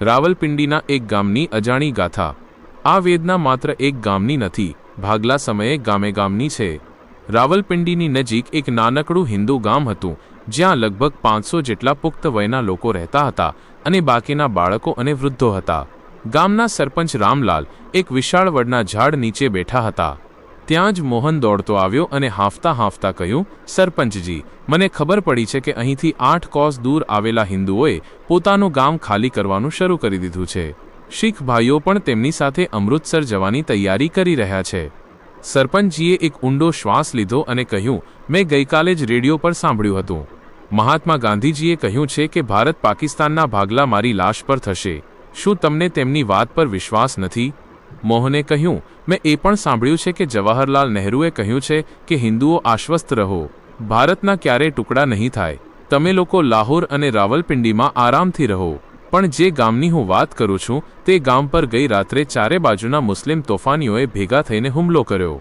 રાવલપિંડીના એક ગામની અજાણી ગાથા. આ વેદના માત્ર એક ગામની નથી, ભાગલા સમયે ગામે ગામની છે. રાવલપિંડીની નજીક એક નાનકડું હિન્દુ ગામ હતું, જ્યાં લગભગ પાંચસો જેટલા પુખ્ત વયના લોકો રહેતા હતા અને બાકીના બાળકો અને વૃદ્ધો હતા. ગામના સરપંચ રામલાલ એક વિશાળ વડના ઝાડ નીચે બેઠા હતા. ત્યાં જ મોહન દોડતો આવ્યો અને હાંફતા હાંફતા કહ્યું, સરપંચજી, મને ખબર પડી છે કે અહીંથી આઠ કોસ દૂર આવેલા હિન્દુઓએ પોતાનું ગામ ખાલી કરવાનું શરૂ કરી દીધું છે. શીખ ભાઈઓ પણ તેમની સાથે અમૃતસર જવાની તૈયારી કરી રહ્યા છે. સરપંચજીએ એક ઊંડો શ્વાસ લીધો અને કહ્યું, મેં ગઈકાલે જ રેડિયો પર સાંભળ્યું હતું. મહાત્મા ગાંધીજીએ કહ્યું છે કે ભારત પાકિસ્તાનના ભાગલા મારી લાશ પર થશે. શું તમને તેમની વાત પર વિશ્વાસ નથી? મોહને કહ્યું, મેં એ પણ સાંભળ્યું છે કે જવાહરલાલ નહેરુએ કહ્યું છે કે હિન્દુઓ આશ્વસ્ત રહો. ભારતના ક્યારેય ટુકડા નહીં થાય. તમે લોકો લાહોર અને રાવલપિંડીમાં આરામથી રહો. પણ જે ગામની હું વાત કરું છું, તે ગામ પર ગઈ રાત્રે ચારે બાજુના મુસ્લિમ તોફાનીઓએ ભેગા થઈને હુમલો કર્યો.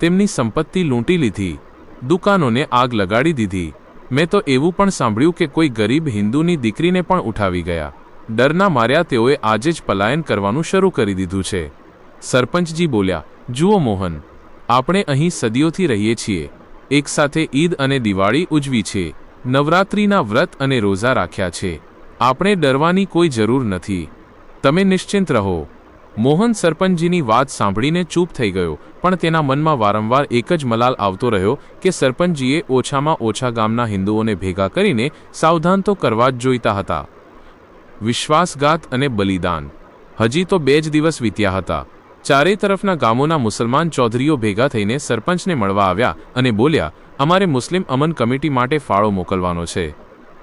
તેમની સંપત્તિ લૂંટી લીધી. દુકાનોને આગ લગાડી દીધી. મેં તો એવું પણ સાંભળ્યું કે કોઈ ગરીબ હિન્દુની દીકરીને પણ ઉઠાવી ગયા. ડરના માર્યા તેઓએ આજે જ પલાયન કરવાનું શરૂ કરી દીધું છે. સરપંચજી બોલ્યા, જુઓ મોહન, આપણે અહીં સદીઓથી રહીએ છીએ. એકસાથે ઈદ અને દિવાળી ઉજવી છે. નવરાત્રિના વ્રત અને રોઝા રાખ્યા છે. આપણે ડરવાની કોઈ જરૂર નથી. તમે નિશ્ચિંત રહો. મોહન સરપંચજીની વાત સાંભળીને ચૂપ થઈ ગયો, પણ તેના મનમાં વારંવાર એક જ મલાલ આવતો રહ્યો કે સરપંચજીએ ઓછામાં ઓછા ગામના હિન્દુઓને ભેગા કરીને સાવધાન તો કરવા જ જોઈતા હતા. વિશ્વાસઘાત અને બલિદાન. હજી તો બે જ દિવસ વીત્યા હતા. ચારે તરફના ગામોના મુસલમાન ચૌધરીઓ ભેગા થઈને સરપંચને મળવા આવ્યા અને બોલ્યા, અમારે મુસ્લિમ અમન કમિટી માટે ફાળો મોકલવાનો છે.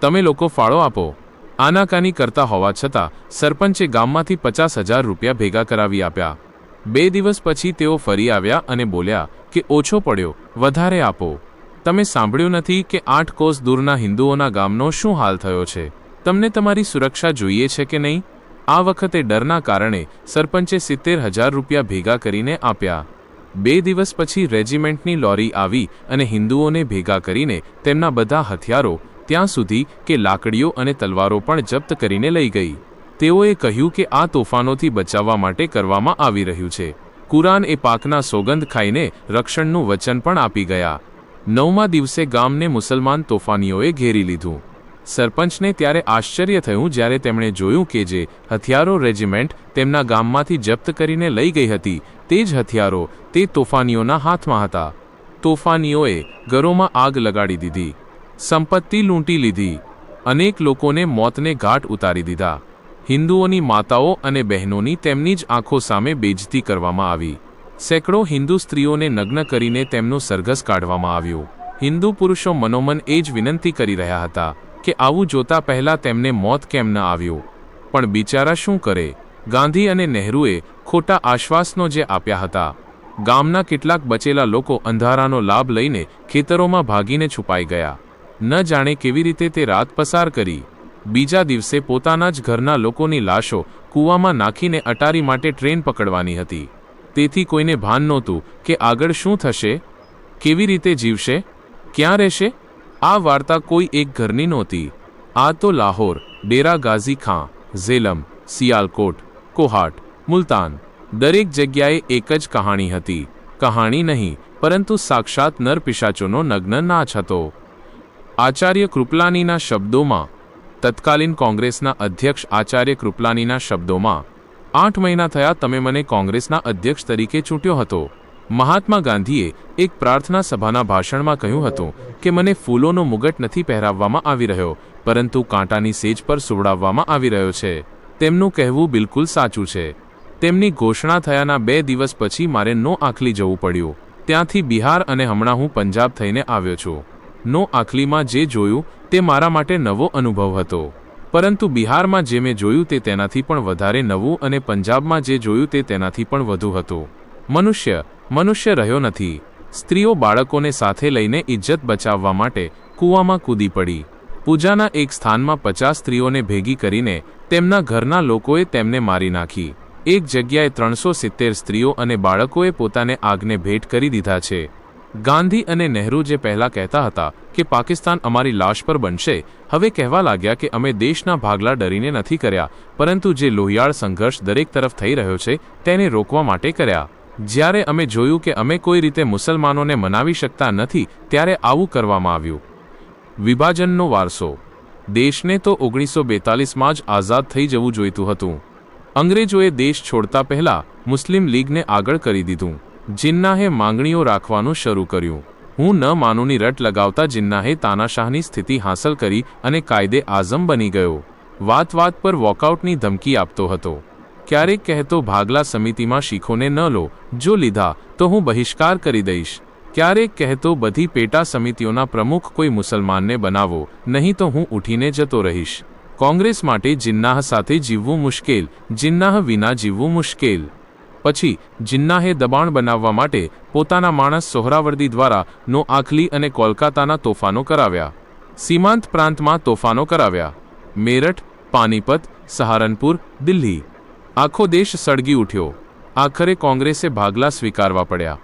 તમે લોકો ફાળો આપો. આનાકાની કરતા હોવા છતાં, સરપંચે ગામમાંથી પચાસ હજાર રૂપિયા ભેગા કરાવી આપ્યા. બે દિવસ પછી તેઓ ફરી આવ્યા અને બોલ્યા કે ઓછો પડ્યો, વધારે આપો. તમે સાંભળ્યું નથી કે આઠ કોસ દૂરના હિન્દુઓના ગામનો શું હાલ થયો છે? તમને તમારી સુરક્ષા જોઈએ છે કે નહીં? આ વખતે ડરના કારણે સરપંચે સિત્તેર હજાર રૂપિયા ભેગા કરીને આપ્યા. બે દિવસ પછી રેજિમેન્ટની લોરી આવી અને હિન્દુઓને ભેગા કરીને તેમના બધા હથિયારો ત્યાં સુધી કે લાકડીઓ અને તલવારો પણ જપ્ત કરીને લઈ ગઈ. તેઓએ કહ્યું કે આ તોફાનોથી બચાવવા માટે કરવામાં આવી રહ્યું છે. કુરાન એ પાકના સોગંધ ખાઈને રક્ષણનું વચન પણ આપી ગયા. નવમા દિવસે ગામને મુસલમાન તોફાનીઓએ ઘેરી લીધું. સરપંચને ત્યારે આશ્ચર્ય થયું જ્યારે તેમણે જોયું કે જે હથિયારો રેજિમેન્ટ તેમના ગામમાંથી જપ્ત કરીને લઈ ગઈ હતી, તે જ હથિયારો તે તોફાનીઓના હાથમાં હતા. તોફાનીઓએ ઘરોમાં આગ લગાડી દીધી, સંપત્તિ લૂંટી લીધી, અનેક લોકોને મોતને ઘાટ ઉતારી દીધા. હિન્દુઓની માતાઓ અને બહેનોની તેમની જ આંખો સામે બેજતી કરવામાં આવી. સેંકડો હિન્દુ સ્ત્રીઓને નગ્ન કરીને તેમનું સરઘસ કાઢવામાં આવ્યું. હિન્દુ પુરુષો મનોમન એ જ વિનંતી કરી રહ્યા હતા. કે આવું જોતા પહેલાં તેમને મોત કેમ ન આવ્યું? પણ બિચારા શું કરે? ગાંધી અને નહેરુએ ખોટા આશ્વાસનો જે આપ્યા હતા. ગામના કેટલાક બચેલા લોકો અંધારાનો લાભ લઈને ખેતરોમાં ભાગીને છુપાઈ ગયા. ન જાણે કેવી રીતે તે રાત પસાર કરી. બીજા દિવસે પોતાના જ ઘરના લોકોની લાશો કૂવામાં નાખીને અટારી માટે ટ્રેન પકડવાની હતી. તેથી કોઈને ભાન નહોતું કે આગળ શું થશે? કેવી રીતે જીવશે? ક્યાં રહેશે? આ વાર્તા કોઈ એક ઘરની નહોતી. આ તો લાહોર, ડેરા ગાઝી ખાં, ઝેલમ, સિયાલકોટ, કોહાટ, મુલતાન. દરેક જગ્યાએ એક જ કહાણી હતી. કહાણી નહીં, પરંતુ સાક્ષાત નરપિશાચોનો નગ્ન નાચ હતો. આચાર્ય કૃપલાનીના શબ્દોમાં, તત્કાલીન કોંગ્રેસના અધ્યક્ષ આચાર્ય કૃપલાનીના શબ્દોમાં, આઠ મહિના થયા તમે મને કોંગ્રેસના અધ્યક્ષ તરીકે ચૂંટ્યો હતો. મહાત્મા ગાંધીએ એક પ્રાર્થના સભાના ભાષણમાં કહ્યું હતું કે મને ફૂલોનો મુગટ નથી પહેરાવવામાં આવી રહ્યો, પરંતુ કાંટાની સેજ પર સુવડાવવામાં આવી રહ્યો છે. તેમનું કહેવું બિલકુલ સાચું છે. તેમની ઘોષણા થયાના બે દિવસ પછી મારે નો આખલી જવું પડ્યું. ત્યાંથી બિહાર અને હમણાં હું પંજાબ થઈને આવ્યો છું. નો આખલીમાં જે જોયું તે મારા માટે નવો અનુભવ હતો. પરંતુ બિહારમાં જે મેં જોયું તે તેનાથી પણ વધારે નવું અને પંજાબમાં જે જોયું તે તેનાથી પણ વધુ હતું. મનુષ્ય મનુષ્ય રહ્યો નથી. સ્ત્રીઓ બાળકોને સાથે લઈને ઇજ્જત બચાવવા માટે કૂવામાં કૂદી પડી. પૂજાના એક સ્થાનમાં પચાસ સ્ત્રીઓને ભેગી કરીને તેમના ઘરના લોકોએ તેમને મારી નાખી. એક જગ્યાએ ત્રણસો સિત્તેર સ્ત્રીઓ અને બાળકોએ પોતાને આગને ભેટ કરી દીધા છે. ગાંધી અને નહેરુ જે પહેલાં કહેતા હતા કે પાકિસ્તાન અમારી લાશ પર બનશે, હવે કહેવા લાગ્યા કે અમે દેશના ભાગલા ડરીને નથી કર્યા, પરંતુ જે લોહિયાળ સંઘર્ષ દરેક તરફ થઈ રહ્યો છે, તેને રોકવા માટે કર્યા. જ્યારે અમે જોયું કે અમે કોઈ રીતે મુસલમાનોને મનાવી શકતા નથી, ત્યારે આવું કરવામાં આવ્યું. વિભાજનનો વારસો. દેશને તો ઓગણીસો બેતાલીસમાં જ આઝાદ થઈ જવું જોઈતું હતું. અંગ્રેજોએ દેશ છોડતા પહેલા મુસ્લિમ લીગને આગળ કરી દીધું. જિન્નાહે માંગણીઓ રાખવાનું શરૂ કર્યું. હું ન માનુની રટ લગાવતા જિન્નાહે તાનાશાહની સ્થિતિ હાંસલ કરી અને કાયદે આઝમ બની ગયો. વાત વાત પર વોકઆઉટની ધમકી આપતો હતો. ક્યારેક કહેતો ભાગલા સમિતિમાં શીખોને ન લો, જો લીધા, તો હું બહિષ્કાર કરી દઈશ. ક્યારેક કહેતો બધી પેટા સમિતિઓના પ્રમુખ કોઈ મુસલમાનને બનાવો, નહીં તો હું ઉઠીને જતો રહીશ. કોંગ્રેસ માટે જિન્નાહ સાથે જીવવું મુશ્કેલ, જિન્નાહ વિના જીવવું મુશ્કેલ. પછી, જિન્નાહે દબાણ બનાવવા માટે પોતાના માણસ સોહરાવર્દી દ્વારા નો આખલી અને કોલકાતાના તોફાનો કરાવ્યા. સીમાંત પ્રાંતમાં તોફાનો કરાવ્યા. મેરઠ, પાનીપત, સહારનપુર, દિલ્હી. આખો દેશ સળગી ઉઠ્યો. આખરે કોંગ્રેસે ભાગલા સ્વીકારવા પડ્યા.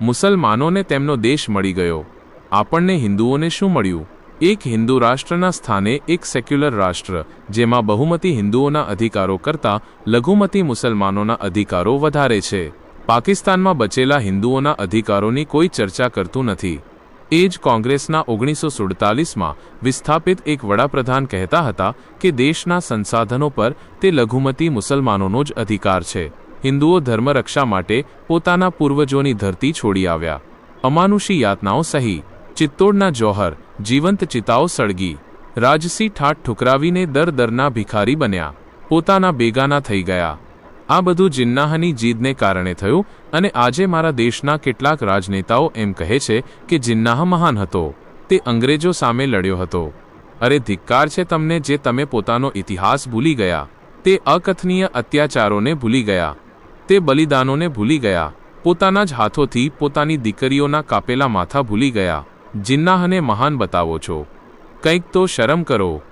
મુસલમાનોને તેમનો દેશ મળી ગયો. આપણને હિન્દુઓને શું મળ્યું? એક હિન્દુ રાષ્ટ્રના સ્થાને એક સેક્યુલર રાષ્ટ્ર, જેમાં બહુમતી હિન્દુઓના અધિકારો કરતાં લઘુમતી મુસલમાનોના અધિકારો વધારે છે. પાકિસ્તાનમાં બચેલા હિન્દુઓના અધિકારોની કોઈ ચર્ચા કરતું નથી. એ જ કોંગ્રેસના ઓગણીસો સુડતાલીસમાં વિસ્થાપિત એક વડાપ્રધાન કહેતા હતા કે દેશના સંસાધનો પર તે લઘુમતી મુસલમાનોનો જ અધિકાર છે. હિન્દુઓ ધર્મરક્ષા માટે પોતાના પૂર્વજોની ધરતી છોડી આવ્યા. અમાનુષી યાતનાઓ સહી, ચિત્તોડના જોહર, જીવંત ચિતાઓ સળગી. રાજસી ઠાઠ ઠુકરાવીને દર દરના ભિખારી બન્યા. પોતાના બેગાના થઈ ગયા. આ બધું જિન્નાહની જીદને કારણે થયું અને આજે મારા દેશના કેટલાક રાજનેતાઓ એમ કહે છે કે જિન્નાહ મહાન હતો. તે અંગ્રેજો સામે લડ્યો હતો. અરે ધિક્કાર છે તમને જે તમે પોતાનો ઇતિહાસ ભૂલી ગયા. તે અકથનીય અત્યાચારોને ભૂલી ગયા. તે બલિદાનોને ભૂલી ગયા. પોતાના જ હાથોથી પોતાની દીકરીઓના કાપેલા માથા ભૂલી ગયા. જિન્નાહને મહાન બતાવો છો. કંઈક તો શરમ કરો.